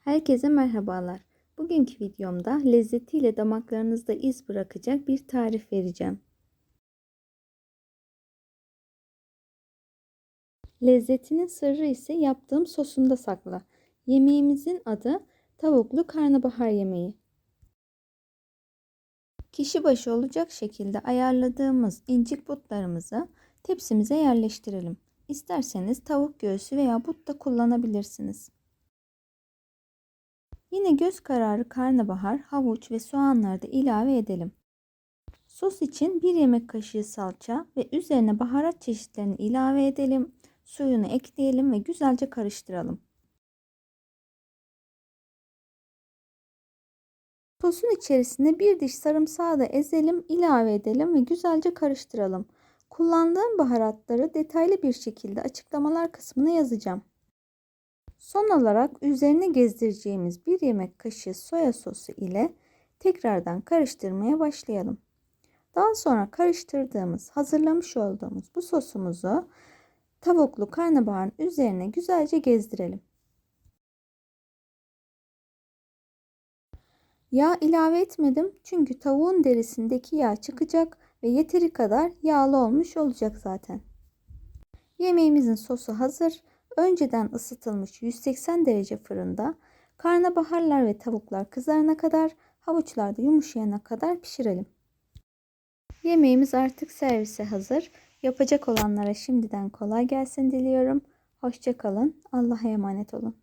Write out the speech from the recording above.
Herkese merhabalar. Bugünkü videomda lezzetiyle damaklarınızda iz bırakacak bir tarif vereceğim. Lezzetinin sırrı ise yaptığım sosunda saklı. Yemeğimizin adı tavuklu karnabahar yemeği. Kişi başı olacak şekilde ayarladığımız incik butlarımızı tepsimize yerleştirelim. İsterseniz tavuk göğsü veya but da kullanabilirsiniz. Yine göz kararı karnabahar, havuç ve soğanları da ilave edelim. Sos için 1 yemek kaşığı salça ve üzerine baharat çeşitlerini ilave edelim. Suyunu ekleyelim ve güzelce karıştıralım. Sosun içerisine bir diş sarımsağı da ezelim, ilave edelim ve güzelce karıştıralım. Kullandığım baharatları detaylı bir şekilde açıklamalar kısmına yazacağım. Son olarak üzerine gezdireceğimiz bir yemek kaşığı soya sosu ile tekrardan karıştırmaya başlayalım. Daha sonra karıştırdığımız, hazırlamış olduğumuz bu sosumuzu tavuklu karnabaharın üzerine güzelce gezdirelim. Yağ ilave etmedim çünkü tavuğun derisindeki yağ çıkacak ve yeteri kadar yağlı olmuş olacak zaten. Yemeğimizin sosu hazır. Önceden ısıtılmış 180 derece fırında karnabaharlar ve tavuklar kızarana kadar, havuçlar da yumuşayana kadar pişirelim. Yemeğimiz artık servise hazır. Yapacak olanlara şimdiden kolay gelsin diliyorum. Hoşçakalın. Allah'a emanet olun.